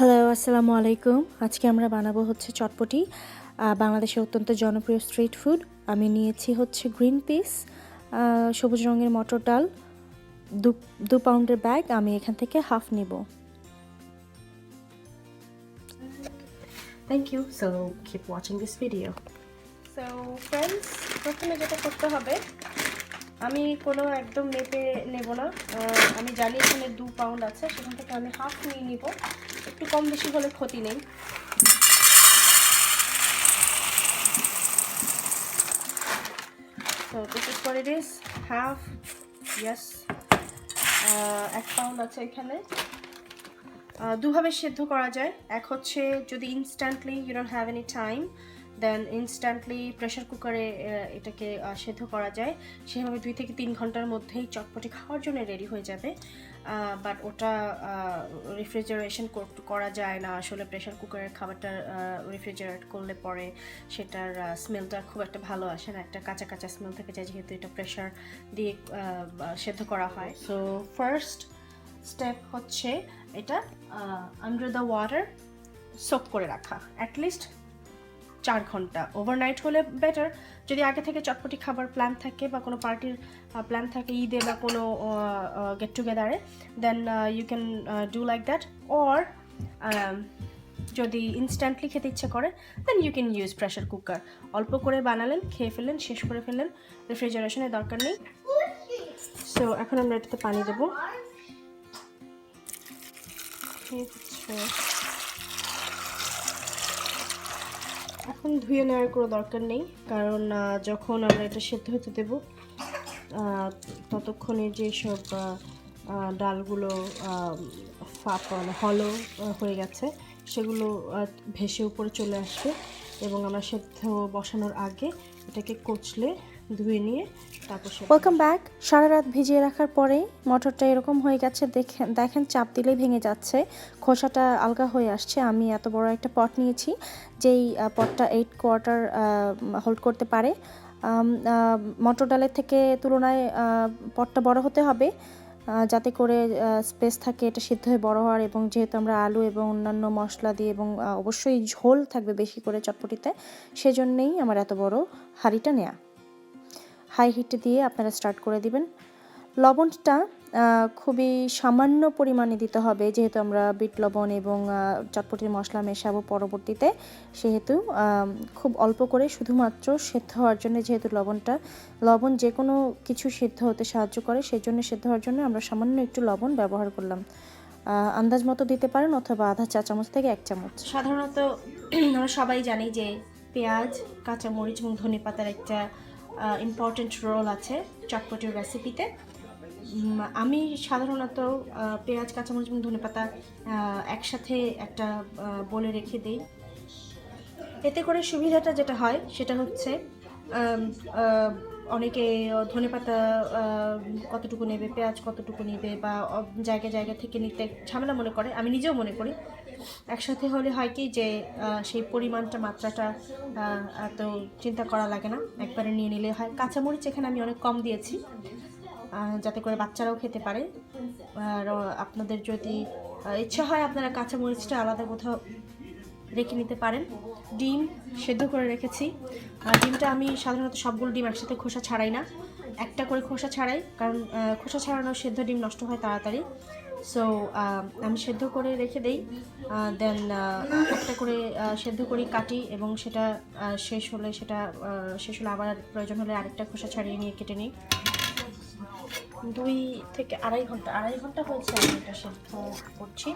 Hello আসসালামু আলাইকুম। আজকে আমরা বানাবো হচ্ছে চটপটি। বাংলাদেশের অত্যন্ত জনপ্রিয় স্ট্রিট ফুড আমি নিয়েছি হচ্ছে গ্রিন পিস সবুজ রঙের মটর ডাল। দু দু পাউন্ডের ব্যাগ আমি এখান থেকে হাফ নিব। Thank you. So keep watching this video so friends প্রথমে যেটা করতে হবে আমি কোনো একদম মেপে নেব না। আমি জানি এখানে দু পাউন্ড আছে সেখান থেকে আমি হাফ নিয়ে নিব। একটু কম বেশি হলে ক্ষতি নেই। তো is for it is half yes এক পাউন্ড আছে এখানে। দুভাবে সেদ্ধ করা যায়। এক হচ্ছে যদি instantly you don't have any time then instantly pressure কুকারে এটাকে সেদ্ধ করা যায়। সেভাবে দুই থেকে তিন ঘণ্টার মধ্যেই চটপটি খাওয়ার জন্য রেডি হয়ে যাবে। বাট ওটা রেফ্রিজারেশন করা যায় না। আসলে প্রেশার কুকারের খাবারটা রেফ্রিজারেট করলে পরে সেটার স্মেলটা খুব একটা ভালো আসে না। একটা কাঁচা কাঁচা স্মেল থেকে যায়, যেহেতু এটা প্রেশার দিয়ে সেদ্ধ করা হয়। সো ফার্স্ট স্টেপ হচ্ছে এটা আন্ডার দ্য ওয়াটার সোপ করে রাখা। অ্যাটলিস্ট চার ঘণ্টা। ওভারনাইট হলে বেটার যদি আগে থেকে চটপটি খাবার প্ল্যান থাকে বা কোনো পার্টির প্ল্যান থাকে ঈদে বা কোনো get টুগেদারে then you can do like that or যদি ইনস্ট্যান্টলি খেতে ইচ্ছে করে then you can use pressure cooker অল্প করে বানালেন, খেয়ে ফেললেন, শেষ করে ফেললেন। রেফ্রিজারেশনের দরকার নেই। সো এখন আমরা এটাতে পানি দেবো এই হচ্ছে এখন ধুয়ে নেওয়ার কোনো দরকার নেই কারণ যখন আমরা এটা সেদ্ধ হতে দেবো ততক্ষণে যেসব ডালগুলো আহ, মানে হলো হয়ে গেছে সেগুলো ভেসে উপরে চলে আসবে এবং আমরা সেদ্ধ বসানোর আগে এটাকে কচলে ধুয়ে নিয়ে তারপর ওয়েলকাম ব্যাক সারা রাত ভিজিয়ে রাখার পরে মটরটা এরকম হয়ে গেছে দেখেন দেখেন চাপ দিলেই ভেঙে যাচ্ছে। খোসাটা আলগা হয়ে আসছে। আমি এত বড় একটা পট নিয়েছি, যেই পটটা এইট কোয়ার্টার হোল্ড করতে পারে। মটর ডালের থেকে তুলনায় পটটা বড় হতে হবে যাতে করে স্পেস থাকে, এটা সিদ্ধ হয়ে বড় হওয়ার। এবং যেহেতু আমরা আলু এবং অন্যান্য মশলা দিয়ে এবং অবশ্যই ঝোল থাকবে বেশি করে চটপটিতে, সেজন্যেই আমার এত বড় হাঁড়িটা নেয়া। হাই হিটে দিয়ে আপনারা স্টার্ট করে দিবেন। লবণটা খুবই সামান্য পরিমাণে দিতে হবে, যেহেতু আমরা বিট লবণ এবং চটপটির মশলা মেশাবো পরবর্তীতে। সেহেতু খুব অল্প করে শুধুমাত্র সেদ্ধ হওয়ার জন্য যেহেতু লবণটা, লবণ যে কোনো কিছু সিদ্ধ হতে সাহায্য করে সেই জন্য সেদ্ধ হওয়ার জন্য আমরা সামান্য একটু লবণ ব্যবহার করলাম। আন্দাজ মতো দিতে পারেন অথবা আধা চা চামচ থেকে এক চামচ। সাধারণত আমরা সবাই জানি যে পেঁয়াজ, কাঁচামরিচ এবং ধনে পাতার একটা ইম্পর্টেন্ট রোল আছে চটপটির রেসিপিতে আমি সাধারণত পেঁয়াজ, কাঁচামরিচ এবং ধনে পাতা একসাথে একটা বলে রেখে দিই। এতে করে সুবিধাটা যেটা হয়, সেটা হচ্ছে অনেকে ধনে পাতা কতটুকু নেবে, পেঁয়াজ কতটুকু নেবে বা জায়গা জায়গা থেকে নিতে ঝামেলা মনে করে, আমি নিজেও মনে করি। একসাথে হলে হয় কি যে সেই পরিমাণটা, মাত্রাটা এত চিন্তা করা লাগে না, একবারে নিয়ে নিলে হয়। কাঁচামরিচ এখানে আমি অনেক কম দিয়েছি যাতে করে বাচ্চারাও খেতে পারে। আর আপনাদের যদি ইচ্ছা হয় আপনারা কাঁচামরিচটা আলাদা কোথাও রেখে নিতে পারেন। ডিম সেদ্ধ করে রেখেছি। ডিমটা আমি সাধারণত সবগুলো ডিম একসাথে খোসা ছাড়াই না। একটা করে খোসা ছাড়াই, কারণ খোসা ছাড়ানো সেদ্ধ ডিম নষ্ট হয় তাড়াতাড়ি। সো আমি সেদ্ধ করে রেখে দেই। দেন একটা করে সেদ্ধ করি, কাটি এবং সেটা শেষ হলে সেটা শেষ হলে আবার প্রয়োজন হলে আরেকটা খোসা ছাড়িয়ে নিয়ে কেটে নিই। দুই থেকে আড়াই ঘণ্টা আড়াই ঘণ্টা হয়েছে আমি এটা সেদ্ধ করছি।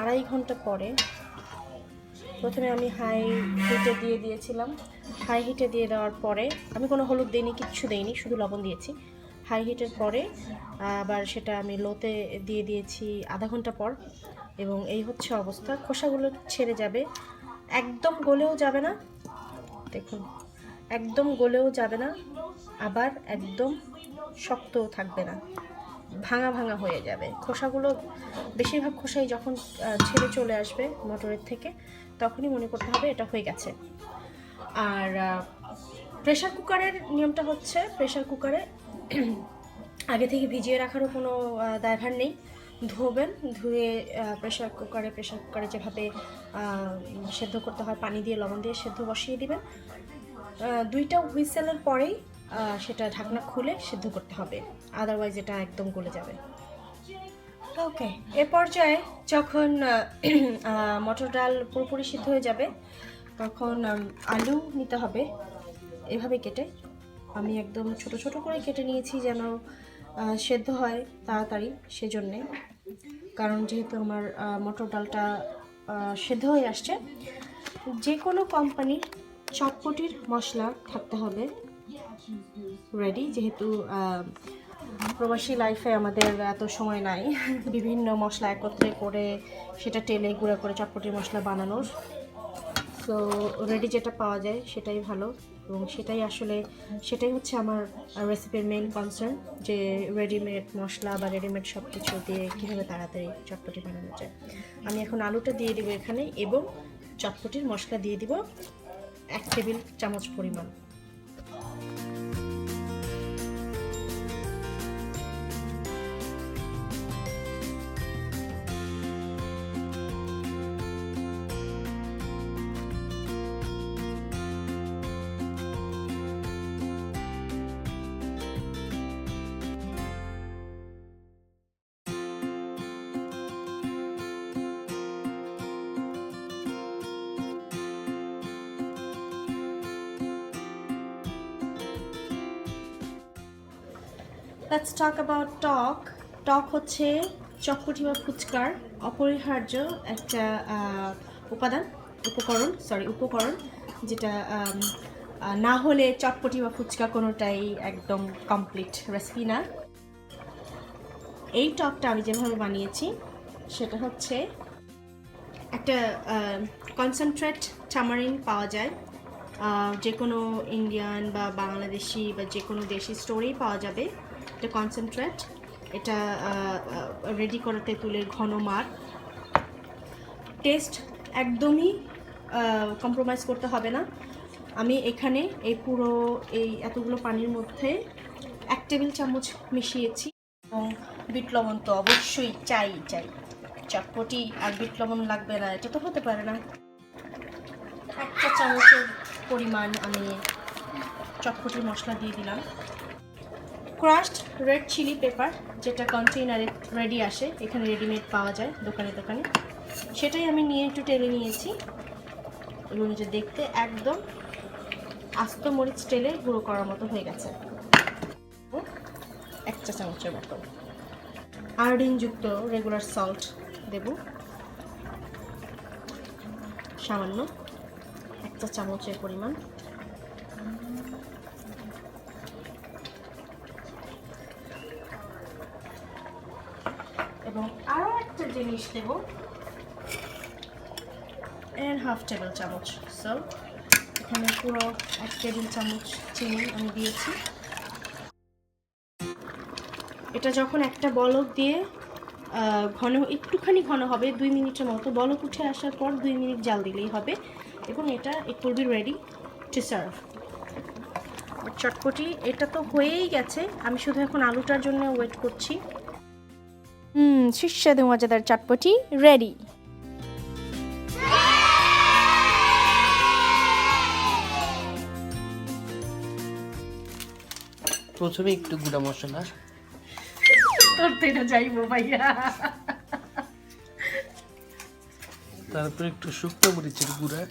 আড়াই ঘণ্টা পরে প্রথমে আমি হাই হিটে দিয়ে দিয়েছিলাম। হাই হিটে দিয়ে দেওয়ার পরে, আমি কোনো হলুদ দিইনি, কিচ্ছু দিইনি, শুধু লবণ দিয়েছি। হাই হিটের পরে, আবার সেটা আমি লোতে দিয়ে দিয়েছি আধা ঘণ্টা পর। এবং এই হচ্ছে অবস্থা। খোসাগুলো ছেড়ে যাবে। একদম গলেও যাবে না। দেখুন, একদম গলেও যাবে না। আবার একদম শক্তও থাকবে না। ভাঙা ভাঙা হয়ে যাবে। খোসাগুলো বেশিরভাগ খোসাই যখন ছেড়ে চলে আসবে মোটরের থেকে, তখনই মনে করতে হবে এটা হয়ে গেছে। আর প্রেশার কুকারের নিয়মটা হচ্ছে প্রেশার কুকারে আগে থেকে ভিজিয়ে রাখারও কোনো দায়ভার নেই। ধোবেন, ধুয়ে প্রেশার কুকারে প্রেশার কুকারে যেভাবে সেদ্ধ করতে হয়, পানি দিয়ে লবণ দিয়ে সেদ্ধ বসিয়ে দিবেন। দুইটা হুইসেলের পরেই সেটা ঢাকনা খুলে সেদ্ধ করতে হবে। আদারওয়াইজ এটা একদম গলে যাবে। ওকে এ পর্যায়ে যখন মটর ডাল পুরোপুরি সিদ্ধ হয়ে যাবে, তখন আলু নিতে হবে। এভাবে কেটে আমি একদম ছোট ছোট করে কেটে নিয়েছি যেন সেদ্ধ হয় তাড়াতাড়ি সেজন্যে। কারণ যেহেতু আমার মটর ডালটা সেদ্ধ হয়ে আসছে যে কোনো কোম্পানির চটপটির মশলা থাকতে হবে। রেডি যেহেতু প্রবাসী লাইফে আমাদের এত সময় নাই, বিভিন্ন মশলা একত্রে করে সেটা তেলে গুঁড়া করে চটপটির মশলা বানানোর। তো রেডি যেটা পাওয়া যায় সেটাই ভালো এবং সেটাই আসলে, সেটাই হচ্ছে আমার রেসিপির মেন কনসার্ন যে রেডিমেড মশলা বা রেডিমেড সব কিছু দিয়ে কীভাবে তাড়াতাড়ি চটপটি বানানো যায়। আমি এখন আলুটা দিয়ে দিব এখানে এবং চটপটির মশলা দিয়ে দিব এক টেবিল চামচ পরিমাণ। লেটস টক অ্যাবাউট টক টক হচ্ছে চটপটি বা ফুচকার অপরিহার্য একটা উপাদান, উপকরণ সরি উপকরণ, যেটা না হলে চটপটি বা ফুচকা কোনোটাই একদম কমপ্লিট রেসিপি না। এই টকটা আমি যেভাবে বানিয়েছি, সেটা হচ্ছে একটা কনসেন্ট্রেট টামারিন পাওয়া যায়। যে কোনো ইন্ডিয়ান বা বাংলাদেশি বা যে কোনো দেশি স্টোরেই পাওয়া যাবে। এটা কনসেন্ট্রেট এটা রেডি করা তেঁতুলের ঘন মার। টেস্ট একদমই কম্প্রোমাইজ করতে হবে না। আমি এখানে এই পুরো, এই এতগুলো পানির মধ্যে এক টেবিল চামচ মিশিয়েছি এবং বিট লবণ তো অবশ্যই চাই চাই। চটপটি আর বিট লবণ লাগবে না, এটা তো হতে পারে না। একটা চামচের পরিমাণ আমি চটপটির মশলা দিয়ে দিলাম। ক্রাশড রেড চিলি পেপার যেটা কন্টেইনারে রেডি আসে, এখানে রেডিমেড পাওয়া যায়, দোকানে দোকানে। সেটাই আমি নিয়ে একটু টেলে নিয়েছি। এবং যে দেখতে একদম আস্ত মরিচ টেলে গুঁড়ো করার মতো হয়ে গেছে। এক চা চামচের মতো। আয়োডিনযুক্ত রেগুলার সল্ট দেব। সামান্য এক চা চামচের পরিমাণ এবং আরও একটা জিনিস দেব। এর হাফ টেবিল চামচ। সো এখানে পুরো এক টেবিল চামচ চিনি আমি দিয়েছি। এটা যখন একটা বলক দিয়ে ঘন, একটুখানি ঘন হবে, দুই মিনিটের মতো। বলক উঠে আসার পর দুই মিনিট জাল দিলেই হবে এবং এটা it will be ready to serve চটপটি, এটা তো হয়েই গেছে। আমি শুধু এখন আলুটার জন্য ওয়েট করছি। হুম সুস্বাদু মজাদার চটপটি রেডি প্রথমে একটু গুঁড়া মশলা। তোর তো এটা যাইবো ভাইয়া। তারপর একটু শুকনো মরিচের গুঁড়া।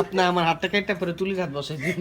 আপনি আমার হাতটা কেটে পরে তুলি হাত বসাই দিন।